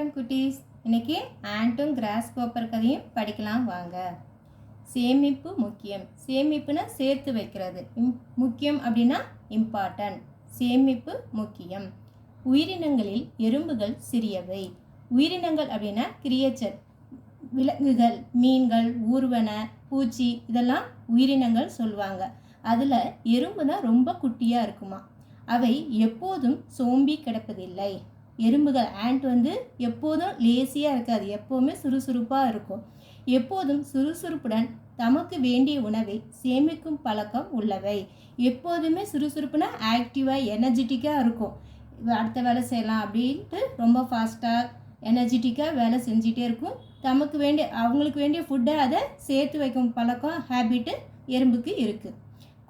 வணக்கம் குட்டீஸ் இன்னைக்கு ஆண்டும் கிராஸ் கோப்பர் கதையும் படிக்கலாம் வாங்க. சேமிப்பு முக்கியம். சேமிப்புனா சேர்த்து வைக்கிறது. இம்- முக்கியம் அப்படின்னா இம்பார்ட்டன்ட் சேமிப்பு முக்கியம். உயிரினங்களில் எறும்புகள் சிறியவை. உயிரினங்கள் அப்படின்னா கிரியேச்சர் விலங்குகள் மீன்கள் ஊர்வன பூச்சி இதெல்லாம் உயிரினங்கள் சொல்லுவாங்க அதில் எறும்பு தான் ரொம்ப குட்டியாக இருக்குமா. அவை எப்போதும் சோம்பி கிடப்பதில்லை. எறும்புகள். ஆண்ட் வந்து எப்போதும் லேசியாக இருக்காது. எப்போவுமே சுறுசுறுப்பாக இருக்கும். எப்போதும் சுறுசுறுப்புடன் தமக்கு வேண்டிய உணவை சேமிக்கும் பழக்கம் உள்ளவை. எப்போதுமே சுறுசுறுப்புனா ஆக்டிவாக எனர்ஜெட்டிக்காக இருக்கும். அடுத்த வேலை செய்யலாம் அப்படின்ட்டு ரொம்ப ஃபாஸ்ட்டாக எனர்ஜெட்டிக்காக வேலை செஞ்சிட்டே இருக்கும். தமக்கு வேண்டிய அவங்களுக்கு வேண்டிய ஃபுட்டை அதை சேர்த்து வைக்கும் பழக்கம் ஹேபிட்டு எறும்புக்கு இருக்குது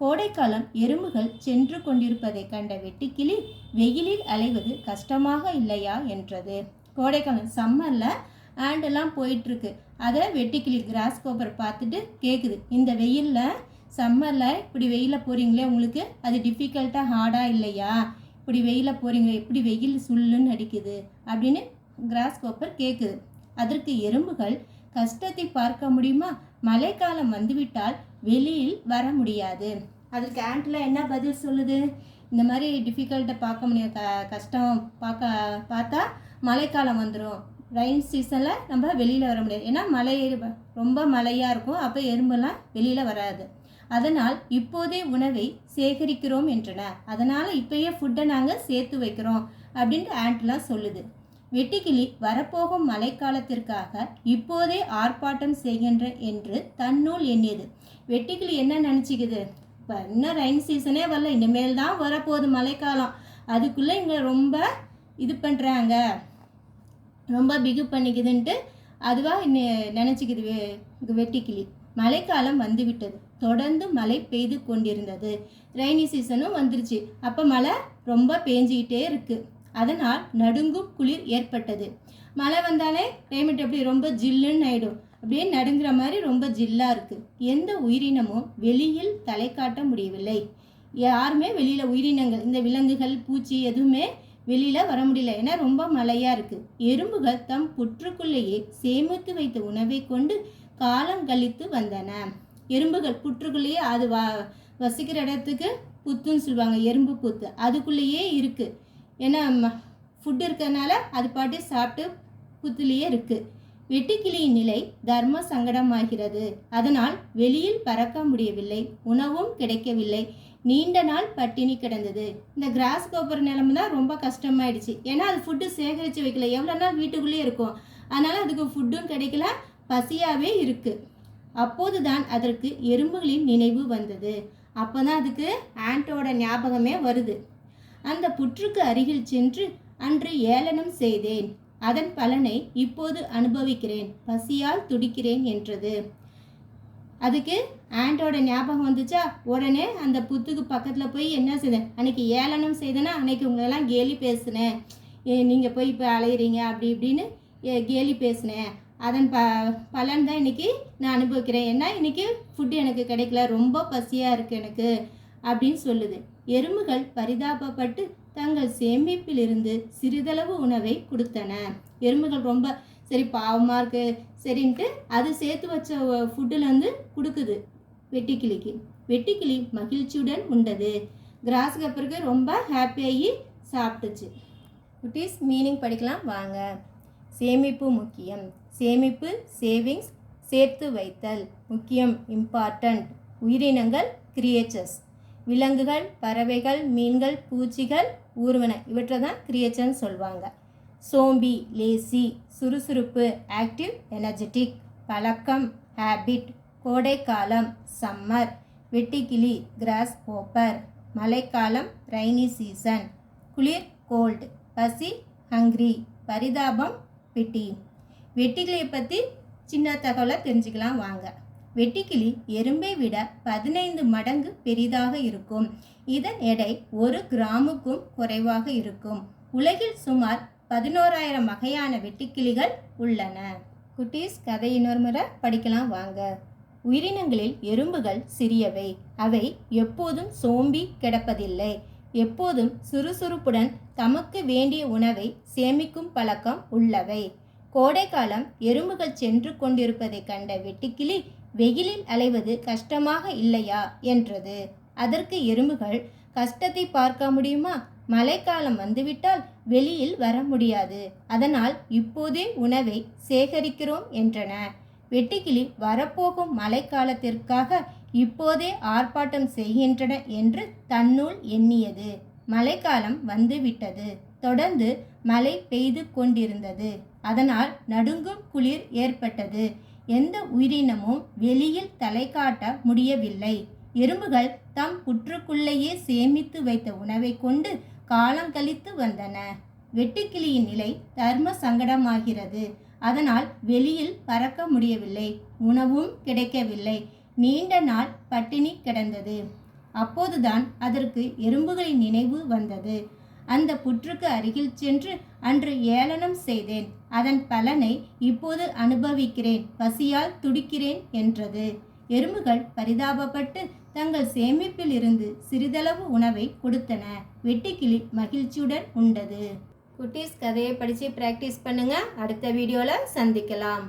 கோடைக்காலம் எறும்புகள் சென்று கொண்டிருப்பதை கண்ட வெட்டுக்கிளி வெயிலில் அலைவது கஷ்டமாக இல்லையா? என்றது. கோடைக்காலம் சம்மரில் ஆண்டெல்லாம் போயிட்டுருக்கு. அதை வெட்டுக்கிளி கிராஸ் கோப்பர் பார்த்துட்டு கேட்குது இந்த வெயிலில் சம்மரில் இப்படி வெயிலில் போகிறீங்களே உங்களுக்கு? அது டிஃபிகல்ட்டாக ஹார்டாக இல்லையா? இப்படி வெயிலில் போகிறீங்களே எப்படி வெயில் சுள்ளுன்னு அடிக்குது. அப்படின்னு கிராஸ் கோப்பர் கேட்குது அதற்கு எறும்புகள் கஷ்டத்தை பார்க்க முடியுமா? மழைக்காலம் வந்துவிட்டால் வெளியில் வர முடியாது. அதற்கு ஆண்ட்ல என்ன பதில் சொல்லுது? இந்த மாதிரி டிஃபிகல்ட்டை பார்க்க முடியாது க கஷ்டம் பார்க்க பார்த்தா மழைக்காலம் வந்துடும் ரெயின் சீசனில் நம்ம வெளியில் வர முடியாது. ஏன்னா மழை ரொம்ப மழையாக இருக்கும். அப்போ எறும்பெல்லாம் வெளியில் வராது. அதனால் இப்போதே உணவை சேகரிக்கிறோம் என்றன அதனால் இப்போயே ஃபுட்டை நாங்கள் சேர்த்து வைக்கிறோம் அப்படின்ட்டு ஆண்ட்லாம் சொல்லுது. வெட்டுக்கிளி வரப்போகும் மழைக்காலத்திற்காக இப்போதே ஆர்ப்பாட்டம் செய்கின்ற என்று தன்னூல் எண்ணியது. வெட்டுக்கிளி என்ன நினச்சிக்குது? இப்போ இன்னும் ரெயின் சீசனே வரல இனிமேல் தான் வரப்போகுது மழைக்காலம். அதுக்குள்ளே இங்கே ரொம்ப இது பண்ணுறாங்க ரொம்ப பிகு பண்ணிக்குதுன்ட்டு அதுவாக நினச்சிக்குது வெ வெட்டுக்கிளி. மழைக்காலம் வந்துவிட்டது. தொடர்ந்து மழை பெய்து கொண்டிருந்தது. ரெய்னி சீசனும் வந்துருச்சு. அப்போ மழை ரொம்ப பேஞ்சிக்கிட்டே இருக்குது அதனால் நடுங்கும் குளிர் ஏற்பட்டது. மழை வந்தாலே கிளைமேட் எப்படி ரொம்ப ஜில்லுன்னு ஆயிடும். அப்படியே நடுங்கிற மாதிரி ரொம்ப ஜில்லாக இருக்குது எந்த உயிரினமும் வெளியில் தலை காட்ட முடியவில்லை. யாருமே வெளியில் உயிரினங்கள் இந்த விலங்குகள் பூச்சி எதுவுமே வெளியில் வர முடியல. ஏன்னா ரொம்ப மழையாக இருக்குது எறும்புகள் தம் புற்றுக்குள்ளேயே சேமித்து வைத்த உணவை கொண்டு காலம் கழித்து வந்தன. எறும்புகள் புற்றுக்குள்ளேயே அது வ வசிக்கிற இடத்துக்கு புத்துன்னு சொல்லுவாங்க. எறும்பு புத்து. அதுக்குள்ளேயே இருக்குது ஏன்னா ஃபுட் இருக்கிறதுனால அது பாட்டு சாப்பிட்டு புத்துலேயே இருக்குது வெட்டுக்கிளியின் நிலை தர்ம சங்கடமாகிறது. அதனால் வெளியில் பறக்க முடியவில்லை. உணவும் கிடைக்கவில்லை. நீண்ட நாள் பட்டினி கிடந்தது. இந்த கிராஸ் கோப்பர் நிலம தான் ரொம்ப கஷ்டமாயிடுச்சு. ஏன்னா அது ஃபுட்டு சேகரித்து வைக்கல. எவ்வளோ நாள் வீட்டுக்குள்ளேயே இருக்கும். அதனால் அதுக்கு ஃபுட்டும் கிடைக்கல. பசியாகவே இருக்குது அப்போது தான் அதற்கு எறும்புகளின் நினைவு வந்தது. அப்போ தான் அதுக்கு ஆண்டோட ஞாபகமே வருது. அந்த புற்றுக்கு அருகில் சென்று அன்று ஏளனம் செய்தேன். அதன் பலனை இப்போது அனுபவிக்கிறேன். பசியால் துடிக்கிறேன் என்றது. அதுக்கு ஆண்டோட ஞாபகம் வந்துச்சா? உடனே அந்த புத்துக்கு பக்கத்தில் போய் என்ன செய்தேன் அன்னைக்கு ஏளனம் செய்தேன்னா அன்னைக்கு உங்களெல்லாம் கேலி பேசினேன். நீங்கள் போய் இப்போ அலையிறீங்க அப்படி இப்படின்னு கேலி பேசினேன். அதன் ப பலன் தான் இன்னைக்கு நான் அனுபவிக்கிறேன். ஏன்னா இன்றைக்கி ஃபுட்டு எனக்கு கிடைக்கல. ரொம்ப பசியாக இருக்குது எனக்கு அப்படின்னு சொல்லுது. எறும்புகள் பரிதாபப்பட்டு தங்கள் சேமிப்பிலிருந்து சிறிதளவு உணவை கொடுத்தன. எறும்புகள் ரொம்ப சரி பாவமாக இருக்கு. சரின்ட்டு அது சேர்த்து வச்ச ஃபுட்டில் வந்து கொடுக்குது. வெட்டிக்கிளிக்கு. வெட்டிக்கிளி மகிழ்ச்சியுடன் உண்டது. கிராஸ் கப்பருக்கு ரொம்ப ஹாப்பியாகி சாப்பிட்டுச்சு. குட்டீஸ் மீனிங் படிக்கலாம் வாங்க. சேமிப்பு முக்கியம். சேமிப்பு சேவிங்ஸ் சேர்த்து வைத்தல் முக்கியம் இம்பார்ட்டண்ட் உயிரினங்கள் கிரியேச்சர்ஸ் விலங்குகள் பறவைகள் மீன்கள் பூச்சிகள் ஊர்வன. இவற்றை தான் கிரியேச்சர்னு சொல்லுவாங்க சோம்பி லேசி சுறுசுறுப்பு ஆக்டிவ் எனர்ஜெட்டிக் பழக்கம் ஹேபிட் கோடைக்காலம் சம்மர் வெட்டிக்கிளி கிராஸ் ஓப்பர் மழைக்காலம் ரெய்னி சீசன் குளிர் கோல்டு பசி ஹங்க்ரி பரிதாபம் பிட்டி வெட்டிக்கிளியை பற்றி சின்ன தகவலை தெரிஞ்சுக்கலாம் வாங்க. வெட்டுக்கிளி எறும்பை விட பதினைந்து மடங்கு பெரிதாக இருக்கும். இதன் எடை ஒரு கிராமுக்கும் குறைவாக இருக்கும். உலகில் சுமார் பதினோராயிரம் வகையான வெட்டுக்கிளிகள் உள்ளன. குட்டீஸ் கதை இன்னொரு முறை படிக்கலாம் வாங்க. உயிரினங்களில் எறும்புகள் சிறியவை. அவை எப்போதும் சோம்பி கிடப்பதில்லை. எப்போதும் சுறுசுறுப்புடன் தமக்கு வேண்டிய உணவை சேமிக்கும் பழக்கம் உள்ளவை. கோடைக்காலம் எறும்புகள் சென்று கொண்டிருப்பதைக் கண்ட வெட்டுக்கிளி வெயிலில் அலைவது கஷ்டமாக இல்லையா? என்றது. அதற்கு எறும்புகள் கஷ்டத்தை பார்க்க முடியுமா? மழைக்காலம் வந்துவிட்டால் வெளியில் வர முடியாது. அதனால் இப்போதே உணவை சேகரிக்கிறோம் என்றன. வெட்டுக்கிளி வரப்போகும் மழைக்காலத்திற்காக இப்போதே ஆர்ப்பாட்டம் செய்கின்றன என்று தன்னுள் எண்ணியது. மழைக்காலம் வந்துவிட்டது. தொடர்ந்து மழை பெய்து கொண்டிருந்தது. அதனால் நடுங்கும் குளிர் ஏற்பட்டது. எந்த உயிரினமும் வெளியில் தலை காட்ட முடியவில்லை. எறும்புகள் தம் புற்றுக்குள்ளேயே சேமித்து வைத்த உணவை கொண்டு காலங்கழித்து வந்தன. வெட்டுக்கிளியின் நிலை தர்ம சங்கடமாகிறது. அதனால் வெளியில் பறக்க முடியவில்லை. உணவும் கிடைக்கவில்லை. நீண்ட நாள் பட்டினி கிடந்தது. அப்போதுதான் அதற்கு எறும்புகளின் நினைவு வந்தது. அந்த புற்றுக்கு அருகில் சென்று அன்று ஏளனம் செய்தேன். அதன் பலனை இப்போது அனுபவிக்கிறேன். பசியால் துடிக்கிறேன் என்றது. எறும்புகள் பரிதாபப்பட்டு தங்கள் சேமிப்பில் இருந்து சிறிதளவு உணவை கொடுத்தன. வெட்டுக்கிளி மகிழ்ச்சியுடன் உண்டது. குட்டீஸ் கதையை படித்து ப்ராக்டிஸ் பண்ணுங்க. அடுத்த வீடியோவில் சந்திக்கலாம்.